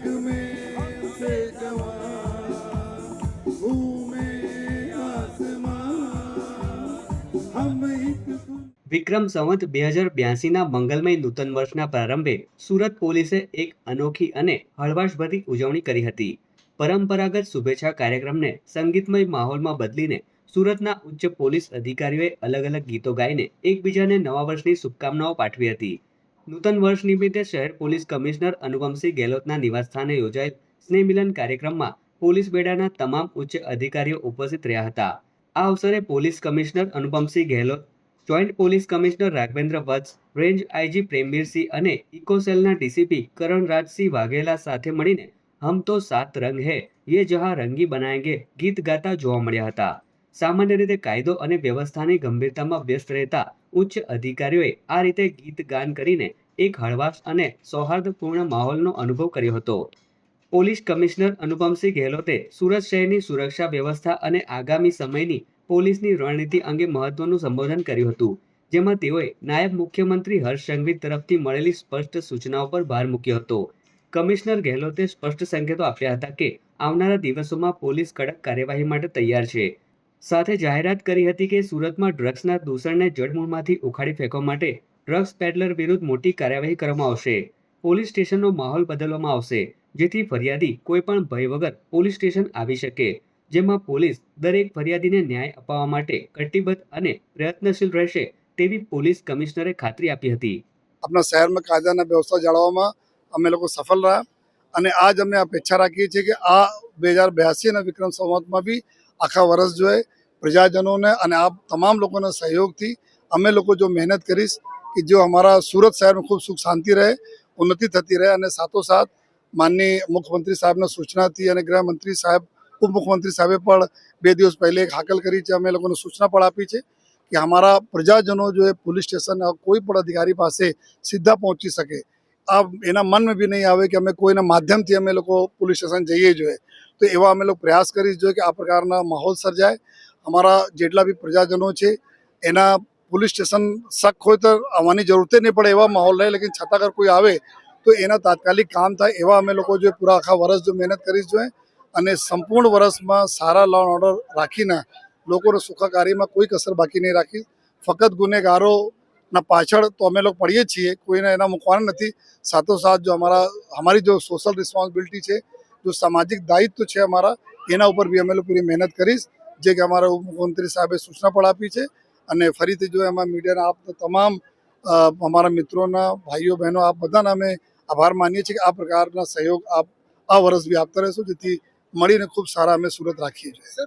आंख में से जवान घूमे आसमान हम एक कुल વિક્રમ સંવત બે હજાર બ્યાસીના મંગલમય નૂતન વર્ષના પ્રારંભે સુરત પોલીસે એક અનોખી અને હળવાશભરી ઉજવણી કરી હતી પરંપરાગત શુભેચ્છા કાર્યક્રમને સંગીતમય માહોલમાં બદલીને સુરતના ઉચ્ચ પોલીસ અધિકારીઓએ અલગ અલગ ગીતો ગાઈને એકબીજાને નવા વર્ષની શુભકામનાઓ પાઠવી હતી નૂતન વર્ષ નિમિત્તે શહેર પોલીસ કમિશનર અનુપમસિંહ ગેહલોતના નિવાસસ્થાને યોજાયેલ સ્નેહમિલન કાર્યક્રમમાં પોલીસ બેડાના તમામ ઉચ્ચ અધિકારીઓ ઉપસ્થિત રહ્યા હતા. આ અવસરે police commissioner Anupamsinh Gehlot, joint police commissioner Raghavendra Vats, range IG Premvirsinh અને ઇકોસેલના ડીસીપી કરણ રાજસિંહ વાઘેલા સાથે મળીને હમ તો સાત રંગ હે, યે જહાં રંગી બનાએંગે ગીત ગાતા જોવા મળ્યા હતા. સામાન્ય રીતે કાયદો અને વ્યવસ્થાની ગંભીરતામાં વ્યસ્ત રહેતા ઉચ્ચ અધિકારીઓએ આ રીતે ગીત ગાન કરીને એક હળવાશ અને સૌહાર્દપૂર્ણ માહોલનો અનુભવ કર્યો હતો. પોલીસ કમિશનર અનુપમસિંહ ગેહલોતે સુરત શહેરની સુરક્ષા વ્યવસ્થા અને આગામી સમયની પોલીસની રણનીતિ અંગે મહત્વનું સંબોધન કર્યું હતું, જેમાં તેઓએ નાયબ મુખ્યમંત્રી હર્ષ સંઘવી તરફથી મળેલી સ્પષ્ટ સૂચનાઓ પર ભાર મૂક્યો હતો. કમિશનર ગેહલોતે સ્પષ્ટ સંકેતો આપ્યા હતા કે આવનારા દિવસોમાં પોલીસ કડક કાર્યવાહી માટે તૈયાર છે. સાથે જાહેરાત કરી હતી કે સુરતમાં ડ્રગ્સના દૂષણને જડમૂળમાંથી ઉખાડી ફેંકવા માટે ડ્રગ્સ પેડલર વિરુદ્ધ મોટી કાર્યવાહી કરવામાં આવશે. પોલીસ સ્ટેશનનો માહોલ બદલવામાં આવશે, જેથી ફરિયાદી કોઈપણ ભય વગર પોલીસ સ્ટેશન આવી શકે, જેમાં પોલીસ દરેક ફરિયાદીને ન્યાય અપાવવા માટે કટિબદ્ધ અને પ્રયત્નશીલ રહેશે તેવી પોલીસ કમિશનરે ખાતરી આપી હતી. આપણા શહેરમાં કાયદાના વ્યવસ્થા જાળવવામાં અમે લોકો સફળ રહ્યા અને આજ અમે અપેક્ષા રાખીએ છીએ કે આ બે હજાર બ્યાસીના વિક્રમ સંવતમાં બી આખા વર્ષ જોઈએ. પ્રજાજનોને અને આ તમામ લોકોના સહયોગથી અમે લોકો જો મહેનત કરીશ કે જો અમારા સુરત શહેરમાં ખૂબ સુખ શાંતિ રહે, ઉન્નતિ થતી રહે અને સાથોસાથ માનનીય મુખ્યમંત્રી સાહેબના સૂચનાથી અને ગૃહમંત્રી સાહેબ, ઉપમુખ્યમંત્રી સાહેબે પણ બે દિવસ પહેલે એક હાકલ કરી છે. અમે લોકોને સૂચના પણ આપી છે કે અમારા પ્રજાજનો જો એ પોલીસ સ્ટેશન કોઈ પણ અધિકારી પાસે સીધા પહોંચી શકે. આ એના મનમાં બી નહીં આવે કે અમે કોઈના માધ્યમથી અમે લોકો પોલીસ સ્ટેશન જઈએ જોઈએ. તો એવા અમે લોકો પ્રયાસ કરી જોઈએ કે આ પ્રકારના માહોલ સર્જાય. અમારા જેટલા બી પ્રજાજનો છે, એના પોલીસ સ્ટેશન શક હોય તો આવવાની જરૂરત નહીં પડે એવા માહોલ રહે, લેકિન છતાં અગર કોઈ આવે તો એના તાત્કાલિક કામ થાય એવા અમે લોકો જો પૂરા આખા વર્ષ જો મહેનત કરી જોઈએ અને સંપૂર્ણ વર્ષમાં સારા લો ઓર્ડર રાખીને લોકોને સુખાકારીમાં કોઈ કસર બાકી નહીં રાખી. ફક્ત ગુનેગારોના પાછળ તો અમે લોકો પડીએ છીએ, કોઈને એના મૂકવાના નથી. સાથોસાથ જો અમારા, અમારી જો સોશિયલ રિસ્પોન્સિબિલિટી છે, જો સામાજિક દાયિત્વ છે અમારા, એના ઉપર બી અમે લોકો પૂરી મહેનત કરીશ. જે કે અમારા ઉપમુખ્યમંત્રી સાહેબે સૂચના પણ આપી છે. અને ફરીથી જો એમાં મીડિયાના આપ તમામ અમારા મિત્રોના, ભાઈઓ, બહેનો, આપ બધાના અમે આભાર માનીએ છીએ કે આ પ્રકારના સહયોગ આપ આ વર્ષ બી આપતા રહેશો, જેથી મળીને ખૂબ સારા અમે સુરત રાખીએ છીએ.